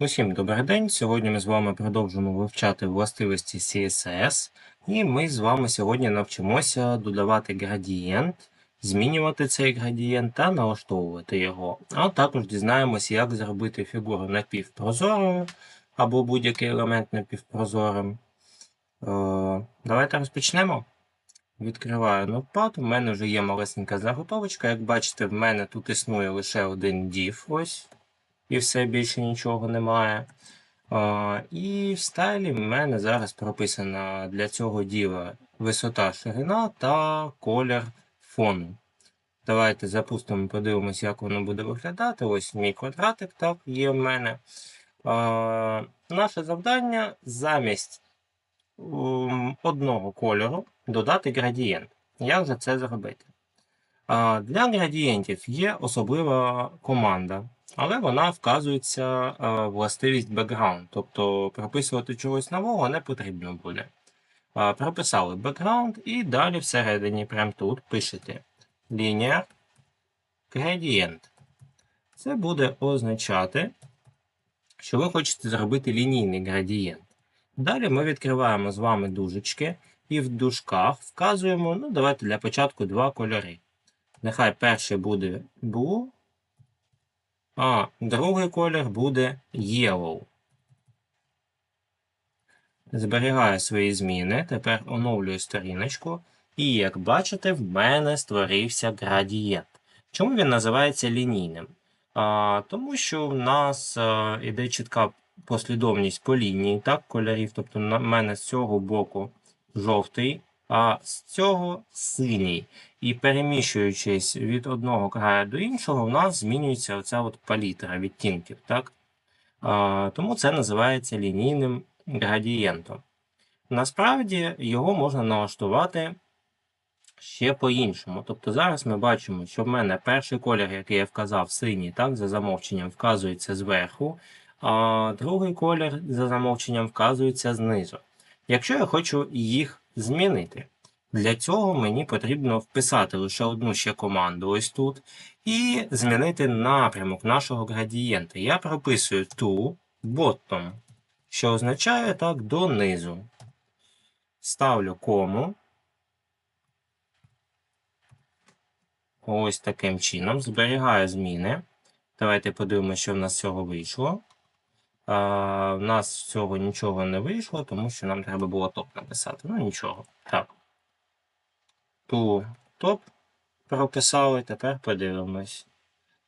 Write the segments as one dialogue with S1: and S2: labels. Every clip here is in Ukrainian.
S1: Усім добрий день. Сьогодні ми з вами продовжимо вивчати властивості CSS, і ми з вами сьогодні навчимося додавати градієнт, змінювати цей градієнт та налаштовувати його. А також дізнаємося, як зробити фігуру напівпрозорою або будь-який елемент напівпрозорим. Е, давайте розпочнемо. Відкриваю Notepad. У мене вже є малесенька заготовочка. Як бачите, в мене тут існує лише один div. Ось і все більше нічого немає. А, і в стайлі в мене зараз прописана для цього діла висота ширина та колір фону. Давайте запустимо, подивимось, як воно буде виглядати. Ось мій квадратик так є в мене. А, наше завдання замість м, одного кольору додати градієнт. Як же це зробити? А, Для градієнтів є особлива команда, але вона вказується властивість background, тобто прописувати чогось нового не потрібно буде. Прописали background і далі всередині, прямо тут, пишете linear gradient. Це буде означати, що ви хочете зробити лінійний градієнт. Далі ми відкриваємо з вами дужечки і в дужках вказуємо, ну, давайте для початку два кольори. Нехай перший буде blue, а другий колір буде yellow. Зберігаю свої зміни. Тепер оновлюю сторіночку. І як бачите, в мене створився градієнт. Чому він називається лінійним? А, Тому що в нас а, іде чітка послідовність по лінії так, кольорів. Тобто, на мене з цього боку жовтий, а з цього синій. І переміщуючись від одного краю до іншого, у нас змінюється оця от палітра відтінків. Так? А, Тому це називається лінійним градієнтом. Насправді його можна налаштувати ще по-іншому. Тобто зараз ми бачимо, що в мене перший колір, який я вказав, синій, так, за замовченням вказується зверху, а другий колір за замовченням вказується знизу. Якщо я хочу їх змінити, для цього мені потрібно вписати лише одну ще команду ось тут, і змінити напрямок нашого градієнта. Я прописую to bottom, що означає так донизу. Ставлю кому. Ось таким чином. Зберігаю зміни. Давайте подивимося, що в нас з цього вийшло. А, В нас з цього нічого не вийшло, тому що нам треба було топ написати. Ну нічого. Так. Ту топ прописали, тепер подивимось.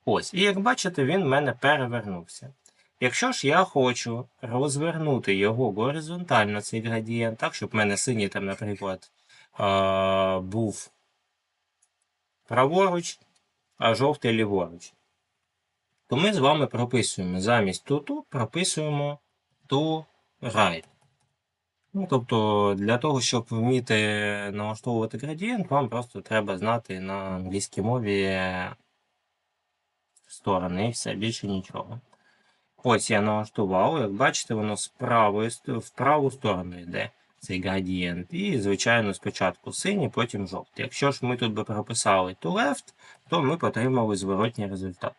S1: Ось. І як бачите, він в мене перевернувся. Якщо ж я хочу розвернути його горизонтально, цей градієнт, так, щоб в мене синій там, наприклад, був праворуч, а жовтий ліворуч то ми з вами прописуємо замість to-to прописуємо to right. Ну, Тобто, для того, щоб вміти налаштовувати градієнт, вам просто треба знати на англійській мові сторони і все, більше нічого. Ось я налаштував, як бачите, воно з в праву сторону йде цей градієнт. І, звичайно, спочатку синій, потім жовтий. Якщо ж ми тут би прописали to left, то ми б отримали зворотній результат.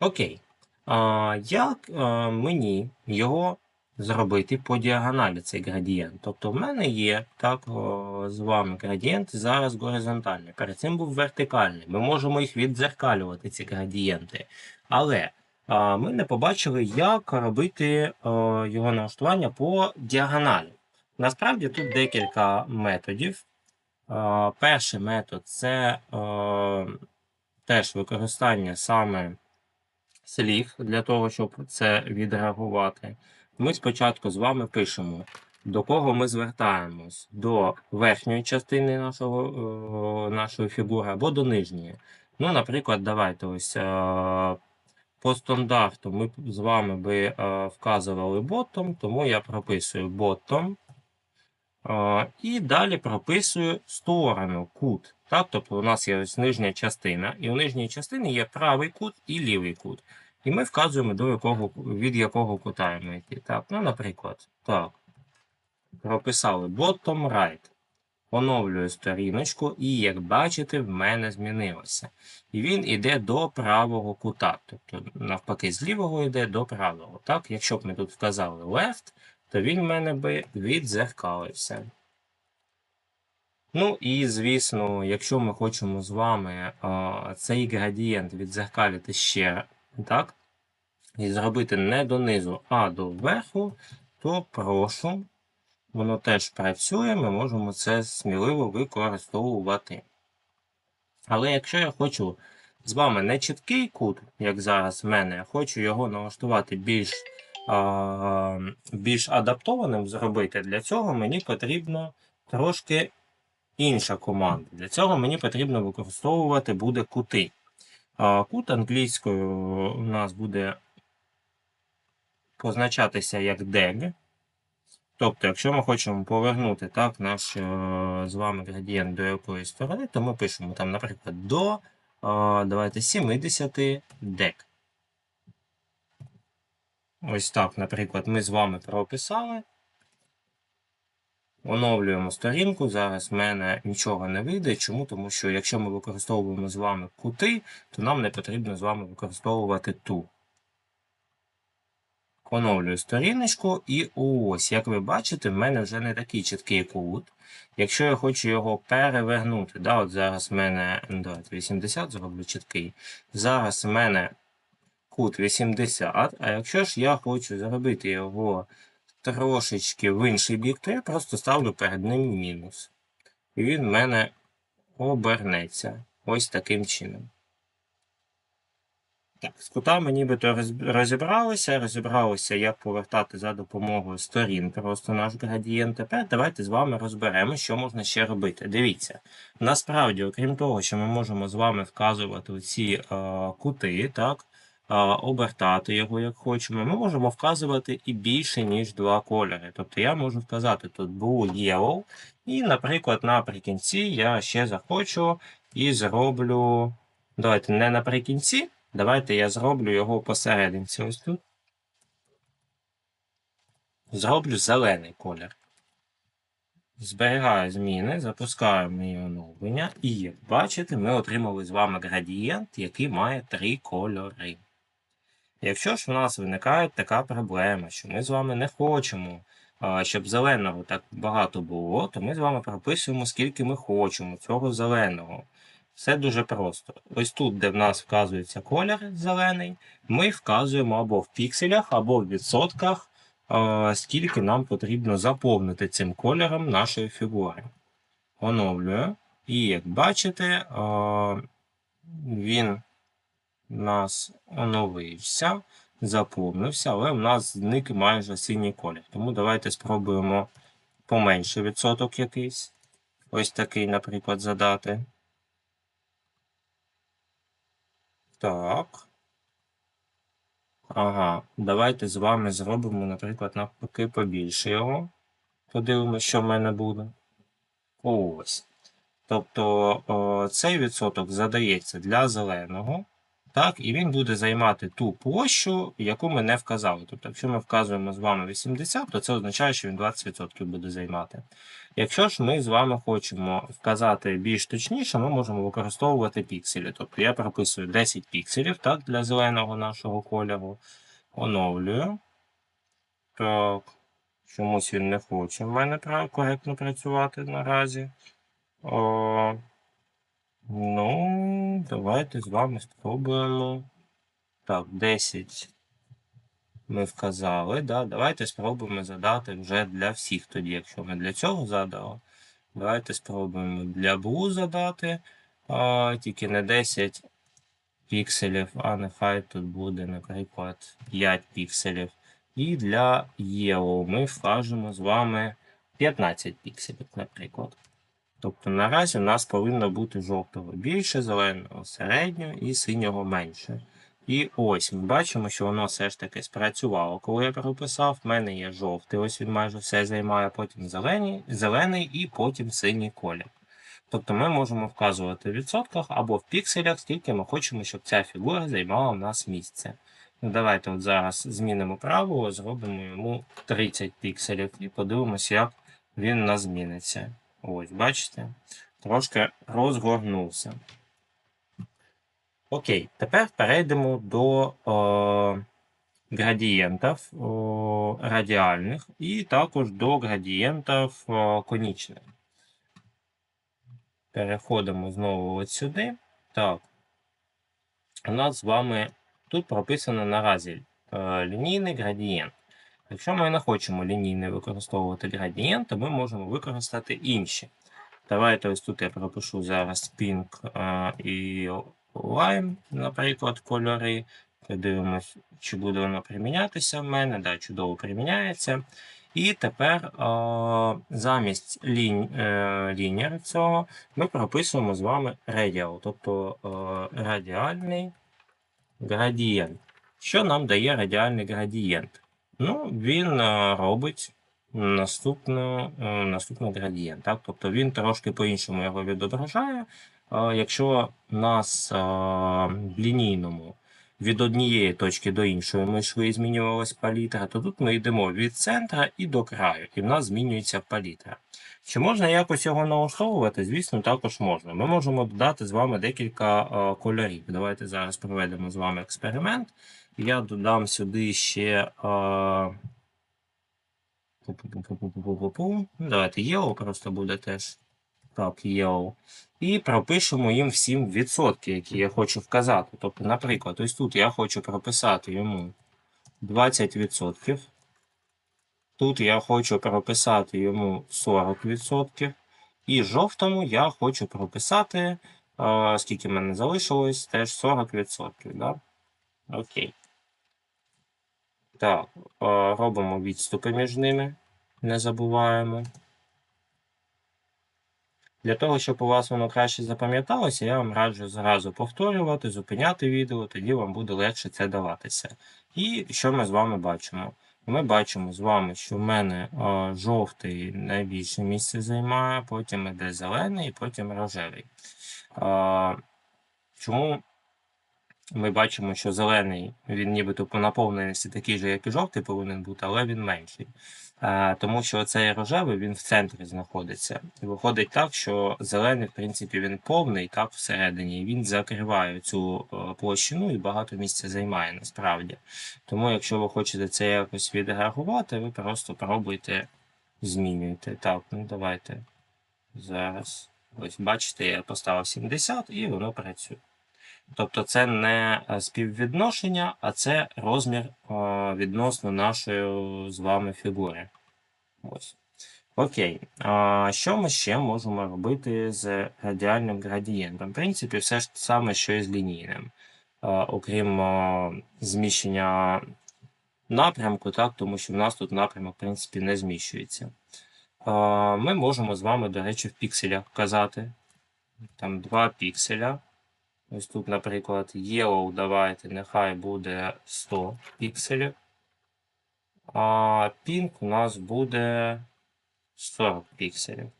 S1: Окей. А, Як а, мені його зробити по діагоналі цей градієнт? Тобто в мене є так о, з вами градієнт зараз горизонтальний. Перед цим був вертикальний. Ми можемо їх віддзеркалювати, ці градієнти. Але а, ми не побачили, як робити о, його налаштування по діагоналі. Насправді тут декілька методів. А, перший метод це о, теж використання саме слів для того, щоб це відреагувати. Ми спочатку з вами пишемо, до кого ми звертаємось, до верхньої частини нашого, нашої фігури або до нижньої. Ну, наприклад, давайте ось е, по стандарту ми з вами би е, вказували bottom, тому я прописую bottom. І далі прописую сторону, кут. Так? Тобто у нас є ось нижня частина, і у нижній частині є правий кут і лівий кут. І ми вказуємо, до якого, від якого кута ми йти. Так, ну, наприклад, так. Прописали bottom right. Оновлюю сторіночку, і як бачите, в мене змінилося. І він іде до правого кута. Тобто, навпаки, з лівого йде до правого. Так, якщо б ми тут вказали left, то він в мене би відзеркалився. Ну і звісно, якщо ми хочемо з вами а, цей градієнт відзеркалити ще, так, і зробити не донизу, а до верху, то прошу, воно теж працює, ми можемо це сміливо використовувати. Але якщо я хочу з вами не чіткий кут, як зараз в мене, я хочу його налаштувати більш, більш адаптованим зробити, для цього мені потрібно трошки інша команда. Для цього мені потрібно використовувати буде кути. Кут англійською у нас буде позначатися як DEG. Тобто, якщо ми хочемо повернути так, наш е, з вами градієнт до якоїсь сторони, то ми пишемо там, наприклад, до давайте 70 DEG. Ось так, наприклад, ми з вами прописали. Оновлюємо сторінку. Зараз в мене нічого не вийде. Чому? Тому що якщо ми використовуємо з вами кути, то нам не потрібно з вами використовувати ту. Оновлюю сторіночку, і ось, як ви бачите, в мене вже не такий чіткий кут. Якщо я хочу його перевернути, да, от зараз в мене ну, давайте 80 зроблю чіткий. Зараз в мене кут 80, а якщо ж я хочу зробити його трошечки в інший бік, то я просто ставлю перед ним мінус. І він в мене обернеться ось таким чином. Так, з кутами нібито розібралися, розібралися, як повертати за допомогою сторін просто наш градієнт. Тепер давайте з вами розберемо, що можна ще робити. Дивіться, насправді, окрім того, що ми можемо з вами вказувати ці е, кути, так, обертати його як хочемо, ми можемо вказувати і більше, ніж два кольори. Тобто я можу вказати тут blue, yellow, і, наприклад, наприкінці я ще захочу і зроблю. Давайте не наприкінці. Давайте я зроблю його посерединці ось тут. Зроблю зелений колір. Зберігаю зміни, запускаю мої оновлення, і як бачите, ми отримали з вами градієнт, який має три кольори. Якщо ж в нас виникає така проблема, що ми з вами не хочемо, щоб зеленого так багато було, то ми з вами прописуємо, скільки ми хочемо цього зеленого. Все дуже просто. Ось тут, де в нас вказується колір зелений, ми вказуємо або в пікселях, або в відсотках, скільки нам потрібно заповнити цим кольором нашої фігури. Оновлюю. І як бачите, він у нас оновився, заповнився, але в нас зник майже синій колір. Тому давайте спробуємо поменше відсоток якийсь. Ось такий, наприклад, задати. Так. Ага, давайте з вами зробимо, наприклад, навпаки побільше його. Подивимося, що в мене буде. Ось. Тобто о, цей відсоток задається для зеленого. Так, і він буде займати ту площу, яку ми не вказали. Тобто, якщо ми вказуємо з вами 80, то це означає, що він 20% буде займати. Якщо ж ми з вами хочемо вказати більш точніше, ми можемо використовувати пікселі. Тобто я прописую 10 пікселів так, для зеленого нашого кольору. Оновлюю. Так, чомусь він не хоче в мене коректно працювати наразі. О, ну, давайте з вами спробуємо. Так, 10 ми вказали. Да? Давайте спробуємо задати вже для всіх тоді, якщо ми для цього задали. Давайте спробуємо для Blue задати. А, тільки не 10 пікселів, а нехай тут буде, наприклад, 5 пікселів. І для Yellow ми вкажемо з вами 15 пікселів, наприклад. Тобто наразі у нас повинно бути жовтого більше, зеленого середнього і синього менше. І ось ми бачимо, що воно все ж таки спрацювало. Коли я прописав, в мене є жовтий, ось він майже все займає, потім зелений, зелений і потім синій колір. Тобто ми можемо вказувати в відсотках або в пікселях, скільки ми хочемо, щоб ця фігура займала в нас місце. Ну, давайте от зараз змінимо правило, зробимо йому 30 пікселів і подивимося, як він у нас зміниться. Ось, бачите? Трошки розгорнувся. Окей, тепер перейдемо до о, градієнтів о, радіальних і також до градієнтів о, конічних. Переходимо знову от сюди. Так. У нас з вами тут прописано наразі е, лінійний градієнт. Якщо ми не хочемо лінійний використовувати градієнт, то ми можемо використати інші. Давайте ось тут я пропишу зараз Pink е, і Lime, наприклад, кольори. Подивимось, чи буде воно примінятися в мене. Да, чудово приміняється. І тепер о, замість лінь, е, лінір цього ми прописуємо з вами radial, тобто о, радіальний градієнт. Що нам дає радіальний градієнт? Ну, Він е, робить наступну, е, наступний градієнт. Тобто він трошки по-іншому його відображає. Е, якщо нас в лінійному від однієї точки до іншої ми йшли і змінювалась палітра, то тут ми йдемо від центра і до краю, і в нас змінюється палітра. Чи можна якось його налаштовувати? Звісно, також можна. Ми можемо додати з вами декілька кольорів. Давайте зараз проведемо з вами експеримент. Я додам сюди ще. Е, Давайте Yellow просто буде теж. Так, Yellow. І пропишемо їм всім відсотки, які я хочу вказати. Тобто, наприклад, ось тут я хочу прописати йому 20%. Тут я хочу прописати йому 40%. І жовтому я хочу прописати, скільки в мене залишилось, теж 40%. Да? Окей. Так, е, робимо відступи між ними. Не забуваємо. Для того, щоб у вас воно краще запам'яталося, я вам раджу зразу повторювати, зупиняти відео, тоді вам буде легше це даватися. І що ми з вами бачимо? Ми бачимо з вами, що в мене о, жовтий найбільше місце займає, потім іде зелений і потім рожевий. О, чому ми бачимо, що зелений він нібито по наповненості такий же, як і жовтий повинен бути, але він менший. Тому що цей рожевий він в центрі знаходиться. І виходить так, що зелений, в принципі, він повний, так, всередині, він закриває цю е, площину і багато місця займає насправді. Тому, якщо ви хочете це якось відреагувати, ви просто пробуйте змінюйте. Так, ну давайте зараз. Ось, бачите, я поставив 70 і воно працює. Тобто це не е, співвідношення, а це розмір е, відносно нашої з вами фігури. Ось. Окей. Що ми ще можемо робити з радіальним градієнтом? В принципі, все ж саме, що і з лінійним. Окрім зміщення напрямку, так, тому що в нас тут напрямок в принципі, не зміщується. Ми можемо з вами, до речі, в пікселях вказати. Там 2 пікселя. Ось тут, наприклад, Yellow давайте, нехай буде 100 пікселів. А Pink у нас буде 40 пікселів.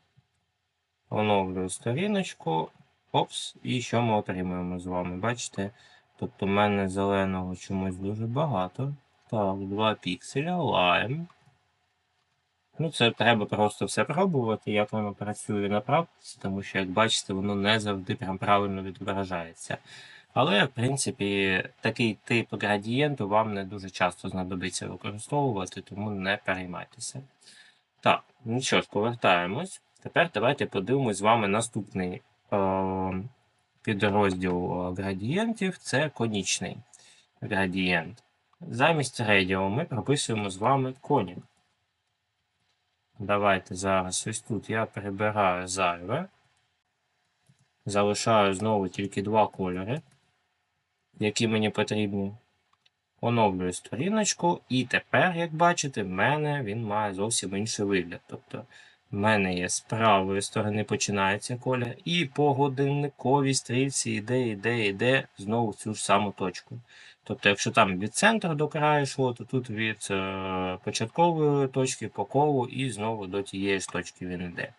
S1: Оновлюю сторіночку. Опс, і що ми отримуємо з вами? Бачите? Тобто в мене зеленого чомусь дуже багато. Так, 2 пікселя, Lime. Ну, це треба просто все пробувати, як воно працює на практиці, тому що, як бачите, воно не завжди прям правильно відображається. Але, в принципі, такий тип градієнту вам не дуже часто знадобиться використовувати, тому не переймайтеся. Так, ну що ж, повертаємось. Тепер давайте подивимось з вами наступний е підрозділ градієнтів це конічний градієнт. Замість радіо ми прописуємо з вами конік. Давайте зараз ось тут я прибираю зайве. Залишаю знову тільки два кольори, які мені потрібні. Оновлюю сторіночку, і тепер, як бачите, в мене він має зовсім інший вигляд. Тобто, в мене є з правої сторони починається колір, і по годинниковій стрільці йде, йде, йде знову в цю ж саму точку. Тобто, якщо там від центру до краю йшло, то тут від е, початкової точки по колу і знову до тієї ж точки він йде.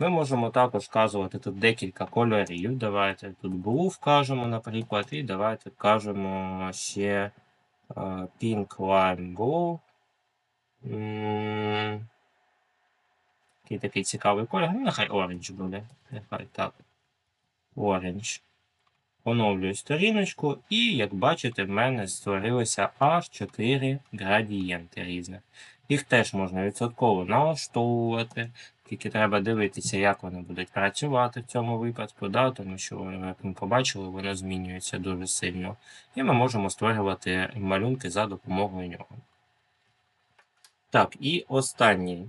S1: Ми можемо також вказувати тут декілька кольорів. Давайте тут blue вкажемо, наприклад, і давайте вкажемо ще е, Pink Lime Blue. Такий такий цікавий колір. Ну, нехай оранж буде. Нехай так. Оранж. Оновлюю сторіночку, і, як бачите, в мене створилося аж 4 градієнти різних. Їх теж можна відсотково налаштовувати, тільки треба дивитися, як вони будуть працювати в цьому випадку, да? тому що, як ми побачили, воно змінюється дуже сильно. І ми можемо створювати малюнки за допомогою нього. Так, і останній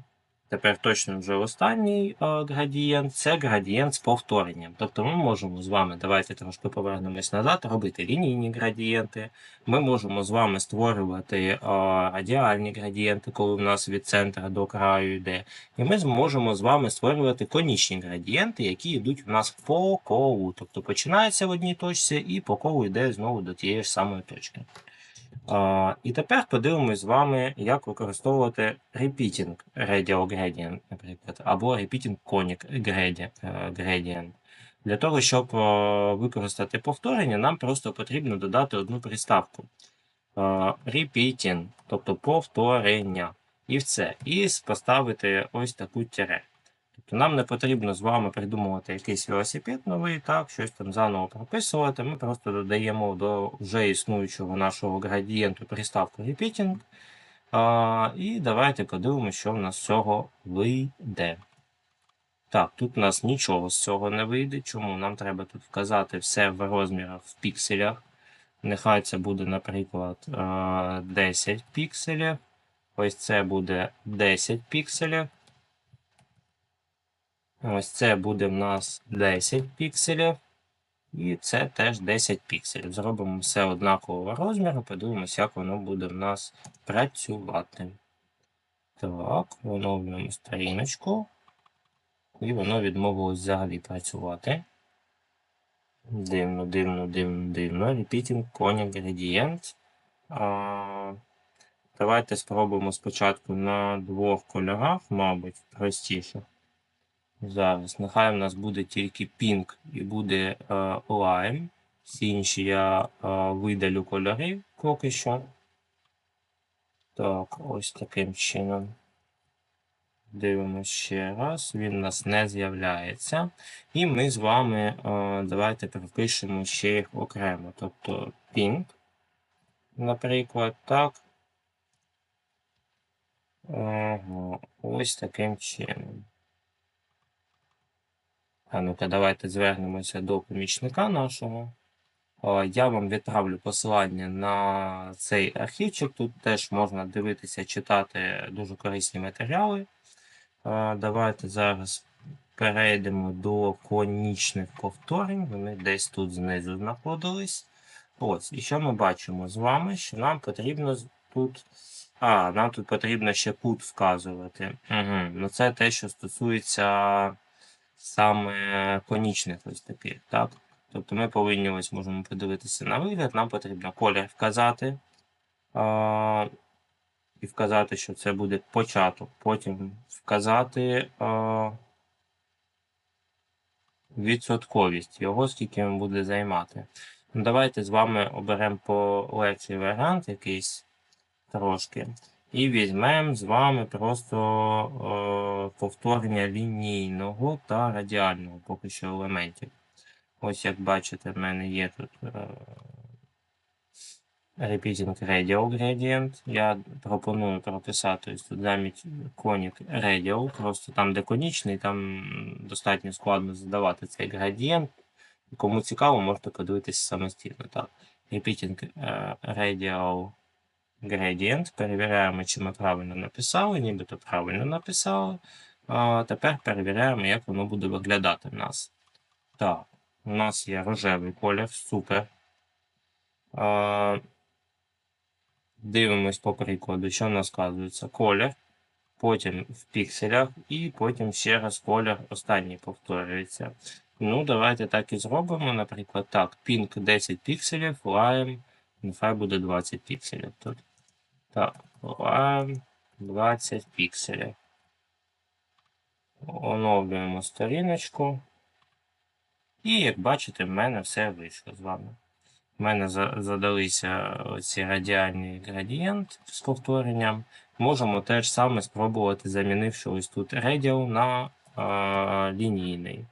S1: Тепер точно вже останній е, градієнт це градієнт з повторенням. Тобто ми можемо з вами, давайте трошки повернемось назад, робити лінійні градієнти. Ми можемо з вами створювати е, радіальні градієнти, коли в нас від центра до краю йде. І ми зможемо з вами створювати конічні градієнти, які йдуть у нас по колу. Тобто починається в одній точці і по колу йде знову до тієї ж самої точки. І тепер подивимось з вами, як використовувати repeating radial gradient, наприклад, або repeating conic gradient. Для того, щоб використати повторення, нам просто потрібно додати одну приставку. Repeating, тобто повторення. І все. І поставити ось таку тире. Тобто нам не потрібно з вами придумувати якийсь велосипед новий, так, щось там заново прописувати. Ми просто додаємо до вже існуючого нашого градієнту приставку repeating. А, І давайте подивимося, що в нас з цього вийде. Так, тут у нас нічого з цього не вийде. Чому? Нам треба тут вказати все в розмірах в пікселях. Нехай це буде, наприклад, 10 пікселів. Ось це буде 10 пікселів. Ось це буде в нас 10 пікселів. І це теж 10 пікселів. Зробимо все однакового розміру, подивимося, як воно буде в нас працювати. Так, оновлюємо сторіночку. І воно відмовилось взагалі працювати. Дивно, дивно, дивно, дивно. Repeating Conic Gradient. А, Давайте спробуємо спочатку на двох кольорах, мабуть, простіше. Зараз. Нехай у нас буде тільки Pink і буде е, Lime. Всі інші я е, видалю кольори поки що. Так, ось таким чином. Дивимося ще раз, він у нас не з'являється. І ми з вами е, давайте пропишемо ще їх окремо. Тобто Pink, наприклад, так. Ага, ось таким чином. Ну-ка, давайте звернемося до помічника нашого. Я вам відправлю посилання на цей архівчик. Тут теж можна дивитися, читати дуже корисні матеріали. Давайте зараз перейдемо до конічних повторень. Вони десь тут знизу знаходились. Ось, І що ми бачимо з вами? Що нам потрібно тут. А, нам тут потрібно ще кут вказувати. Угу. Ну Це те, що стосується саме конічних ось таких. так? Тобто ми повинні ось можемо подивитися на вигляд, нам потрібно колір вказати. А, І вказати, що це буде початок. Потім вказати а, відсотковість, його скільки він буде займати. Ну, Давайте з вами оберемо по лекції варіант якийсь трошки. І візьмемо з вами просто е, повторення лінійного та радіального поки що елементів. Ось як бачите, в мене є тут е, Repeating Radial Gradient. Я пропоную прописати ось тут замість Conic Radial, просто там, де конічний, там достатньо складно задавати цей градієнт. Кому цікаво, можете подивитися самостійно. Так. Repeating е, Radial Gradient. Перевіряємо, чи ми правильно написали, нібито правильно написали. А Тепер перевіряємо, як воно буде виглядати в нас. Так, у нас є рожевий колір, супер. А, Дивимось по прикладу, що в нас вказується колір. Потім в пікселях, і потім ще раз колір останній повторюється. Ну, давайте так і зробимо. Наприклад, так, pink 10 пікселів, lime, нехай буде 20 пікселів тут. Так, лайм 20 пікселів. Оновлюємо сторіночку. І, як бачите, в мене все вийшло з вами. в мене задалися ці радіальний градієнт з повторенням. Можемо теж саме спробувати, замінивши ось тут радіал на а, лінійний.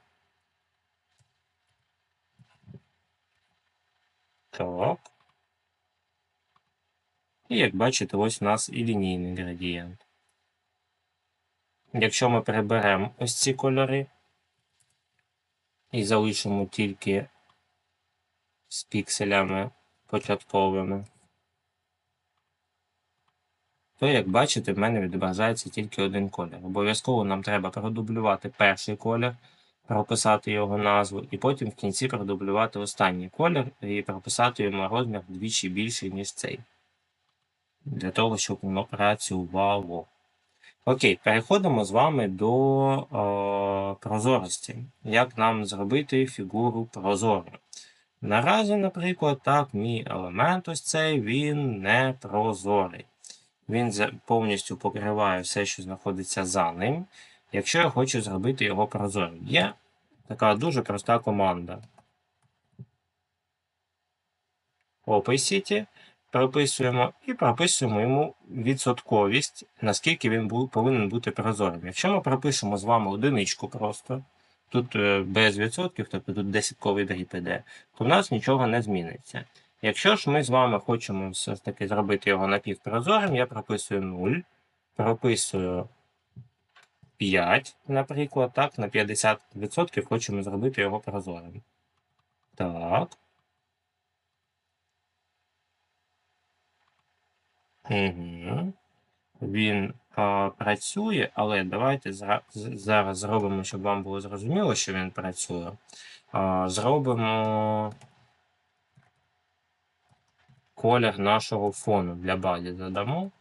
S1: Так. І як бачите, ось у нас і лінійний градієнт. Якщо ми приберемо ось ці кольори і залишимо тільки з пікселями початковими, то, як бачите, в мене відображається тільки один колір. Обов'язково нам треба продублювати перший колір, прописати його назву, і потім в кінці продублювати останній колір і прописати йому розмір вдвічі більший, ніж цей. Для того, щоб воно працювало. Окей, переходимо з вами до е, прозорості. Як нам зробити фігуру прозорою? Наразі, наприклад, так, мій елемент ось цей, він не прозорий. Він повністю покриває все, що знаходиться за ним. Якщо я хочу зробити його прозорим, є така дуже проста команда. Opacity прописуємо і прописуємо йому відсотковість, наскільки він бу- повинен бути прозорим. Якщо ми пропишемо з вами одиничку просто, тут е, без відсотків, тобто тут десятковий дріб іде, то в нас нічого не зміниться. Якщо ж ми з вами хочемо все ж таки зробити його напівпрозорим, я прописую 0, прописую 5, наприклад, так, на 50% хочемо зробити його прозорим. Так. Він а, працює, але давайте зараз зробимо, щоб вам було зрозуміло, що він працює. А, зробимо колір нашого фону для баді задамо.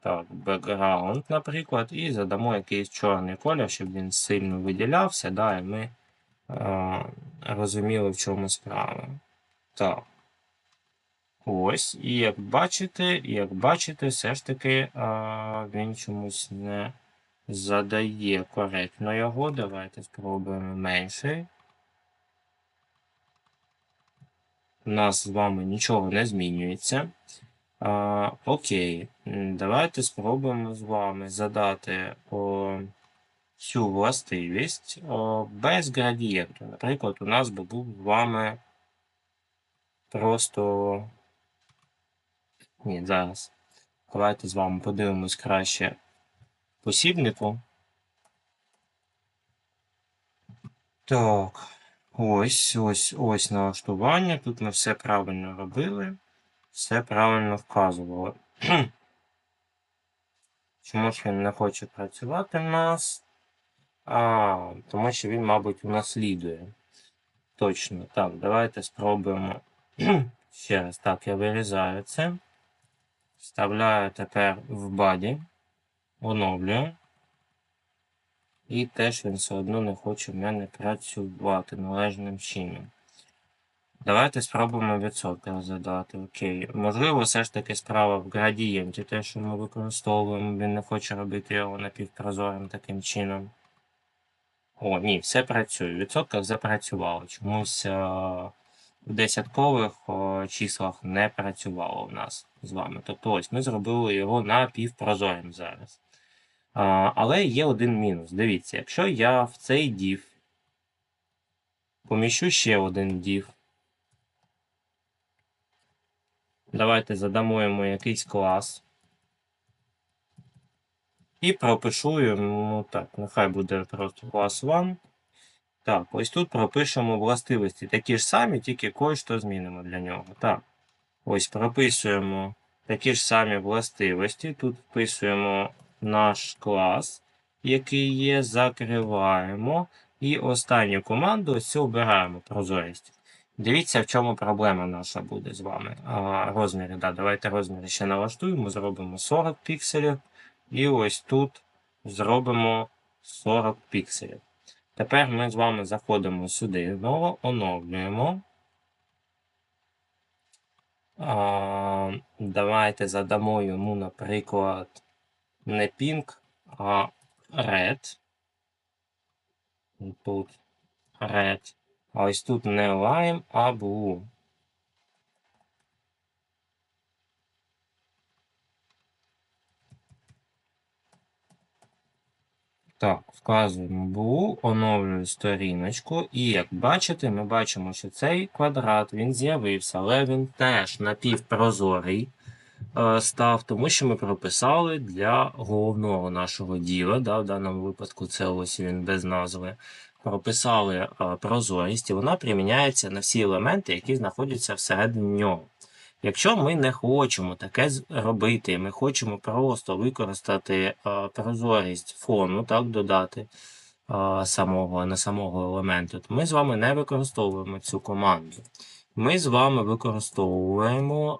S1: Так, background, наприклад, і задамо якийсь чорний колір, щоб він сильно виділявся, да, і ми а, розуміли, в чому справа. Так. Ось, і як бачите, як бачите, все ж таки а, він чомусь не задає коректно його. Давайте спробуємо менший. У нас з вами нічого не змінюється. А, окей, давайте спробуємо з вами задати о, цю властивість о, без градієнту. Наприклад, у нас би був з вами просто. Ні, зараз. Давайте з вами подивимось краще посібнику. Так, ось, ось, ось налаштування. Тут ми все правильно робили, все правильно вказували. Чому ж він не хоче працювати в нас? А, тому що він, мабуть, унаслідує. Точно. Так, давайте спробуємо. Ще раз. Так, я вирізаю це. Вставляю тепер в баді, оновлюю. І теж він все одно не хоче в мене працювати належним чином. Давайте спробуємо відсотки задати. Окей. Можливо, все ж таки справа в градієнті, те, що ми використовуємо, він не хоче робити його напівпрозорим таким чином. О, ні, все працює. В відсотках запрацювало. Чомусь в десяткових о, числах не працювало в нас з вами. Тобто ось ми зробили його напівпрозорим зараз. А, але є один мінус. Дивіться, якщо я в цей div поміщу ще один div, давайте задамо йому якийсь клас. І пропишу йому, так, нехай буде просто клас 1. Так, ось тут пропишемо властивості такі ж самі, тільки кое-що змінимо для нього. Так. Ось прописуємо такі ж самі властивості. Тут вписуємо наш клас, який є, закриваємо. І останню команду цю обираємо прозорість. Дивіться, в чому проблема наша буде з вами. А, розміри, да, давайте розміри ще налаштуємо, зробимо 40 пікселів. І ось тут зробимо 40 пікселів. Тепер ми з вами заходимо сюди знову, оновлюємо. А, давайте задамо йому, наприклад, не pink, а red. Тут red. Ось тут не lime, а blue. Так, вказуємо Blue, оновлюю сторіночку, і як бачите, ми бачимо, що цей квадрат він з'явився, але він теж напівпрозорий е, став, тому що ми прописали для головного нашого діла. Да, в даному випадку це ось він без назви. Прописали е, прозорість, і вона приміняється на всі елементи, які знаходяться всередині нього. Якщо ми не хочемо таке робити, ми хочемо просто використати е, прозорість фону, так, додати е, самого, не самого елементу, то ми з вами не використовуємо цю команду. Ми з вами використовуємо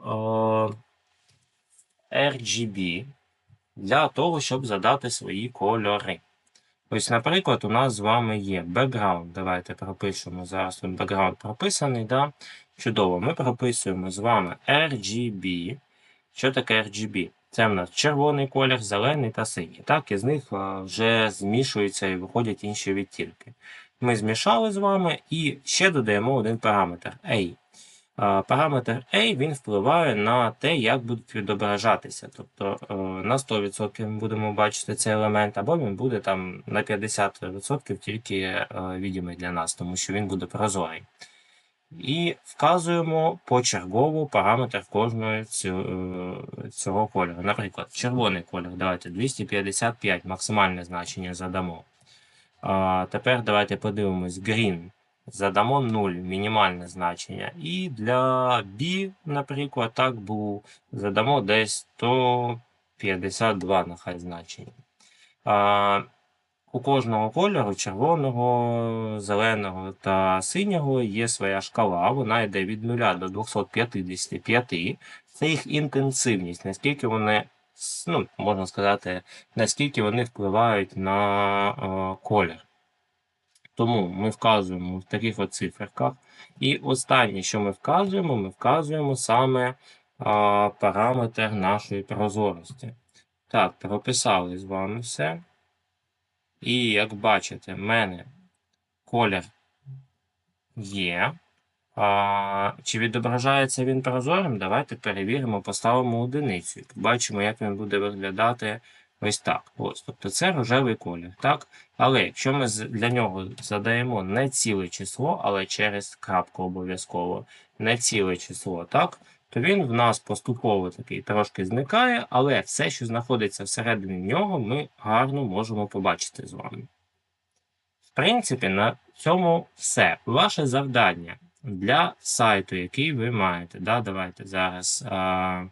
S1: е, RGB для того, щоб задати свої кольори. Ось, наприклад, у нас з вами є бекграунд. Давайте пропишемо зараз. Тут бекграунд прописаний. Да? Чудово. Ми прописуємо з вами RGB. Що таке RGB? Це в нас червоний колір, зелений та синій. Так, із них вже змішуються і виходять інші відтінки. Ми змішали з вами і ще додаємо один параметр A. Параметр A він впливає на те, як будуть відображатися. Тобто е, на 100% ми будемо бачити цей елемент, або він буде там на 50% тільки е, відомий для нас, тому що він буде прозорий. І вказуємо почергово параметр кожного е, цього кольору. Наприклад, червоний колір. Давайте 255 максимальне значення задамо. А, тепер давайте подивимось green. Задамо 0 мінімальне значення. І для B, наприклад, так blue, задамо десь 152 нехай значення. У кожного кольору червоного, зеленого та синього є своя шкала. Вона йде від 0 до 255. Це їх інтенсивність, наскільки вони, ну, можна сказати, наскільки вони впливають на е, колір. Тому ми вказуємо в таких от циферках. І останнє, що ми вказуємо, ми вказуємо саме а, параметр нашої прозорості. Так, прописали з вами все. І як бачите, в мене колір є. А, чи відображається він прозорим? Давайте перевіримо, поставимо одиницю. Побачимо, як він буде виглядати ось так. Ось, тобто це рожевий колір. Так? Але якщо ми для нього задаємо не ціле число, але через крапку обов'язково не ціле число, так? То він в нас поступово такий трошки зникає, але все, що знаходиться всередині нього, ми гарно можемо побачити з вами. В принципі, на цьому все. Ваше завдання для сайту, який ви маєте. Да, давайте зараз а,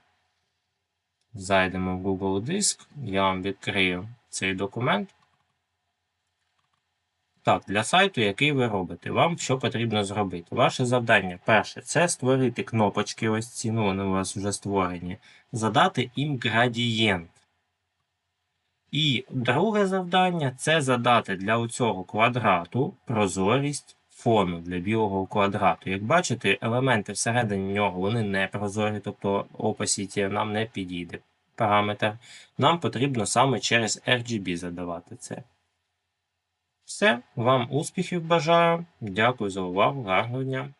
S1: зайдемо в Google Диск, я вам відкрию цей документ. Так, для сайту, який ви робите, вам що потрібно зробити? Ваше завдання перше це створити кнопочки, ось ці, ну вони у вас вже створені, задати їм градієнт. І друге завдання це задати для цього квадрату прозорість фону для білого квадрату. Як бачите, елементи всередині нього вони не прозорі, тобто opacity нам не підійде параметр. Нам потрібно саме через RGB задавати це. Все, вам успіхів бажаю. Дякую за увагу, гарного дня.